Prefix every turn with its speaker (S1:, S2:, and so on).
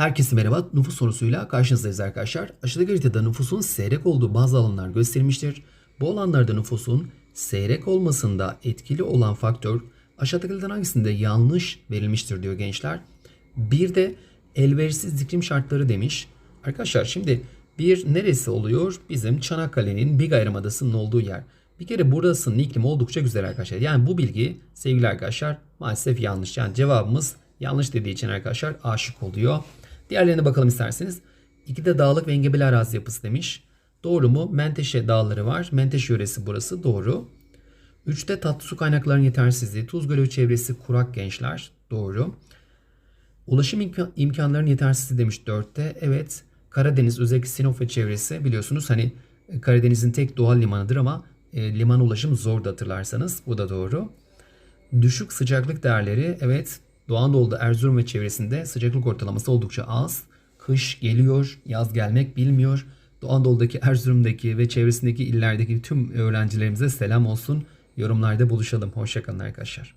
S1: Herkese merhaba. Nüfus sorusuyla karşınızdayız arkadaşlar. Aşağıdaki haritada nüfusun seyrek olduğu bazı alanlar gösterilmiştir. Bu alanlarda nüfusun seyrek olmasında etkili olan faktör aşağıdakilerden hangisinde yanlış verilmiştir diyor gençler. Bir de elverişsiz iklim şartları demiş. Arkadaşlar şimdi bir neresi oluyor? Bizim Çanakkale'nin Big Yarımadası'nın olduğu yer. Bir kere burasının iklimi oldukça güzel arkadaşlar. Yani bu bilgi sevgili arkadaşlar maalesef yanlış. Yani cevabımız yanlış dediği için arkadaşlar aşık oluyor. Diğerlerine bakalım isterseniz. İki de dağlık ve engebeli arazi yapısı demiş. Doğru mu? Menteşe dağları var. Menteşe yöresi burası. Doğru. Üçte tatlı su kaynaklarının yetersizliği. Tuz Gölü çevresi kurak gençler. Doğru. Ulaşım imkan- imkanlarının yetersizliği demiş 4'te. Evet. Karadeniz özellikle Sinop ve çevresi biliyorsunuz hani e, Karadeniz'in tek doğal limanıdır ama e, liman ulaşım zor da hatırlarsanız. Bu da doğru. Düşük sıcaklık değerleri evet Doğu Anadolu'da Erzurum ve çevresinde sıcaklık ortalaması oldukça az. Kış geliyor, yaz gelmek bilmiyor. Doğu Anadolu'daki Erzurum'daki ve çevresindeki illerdeki tüm öğrencilerimize selam olsun. Yorumlarda buluşalım. Hoşçakalın arkadaşlar.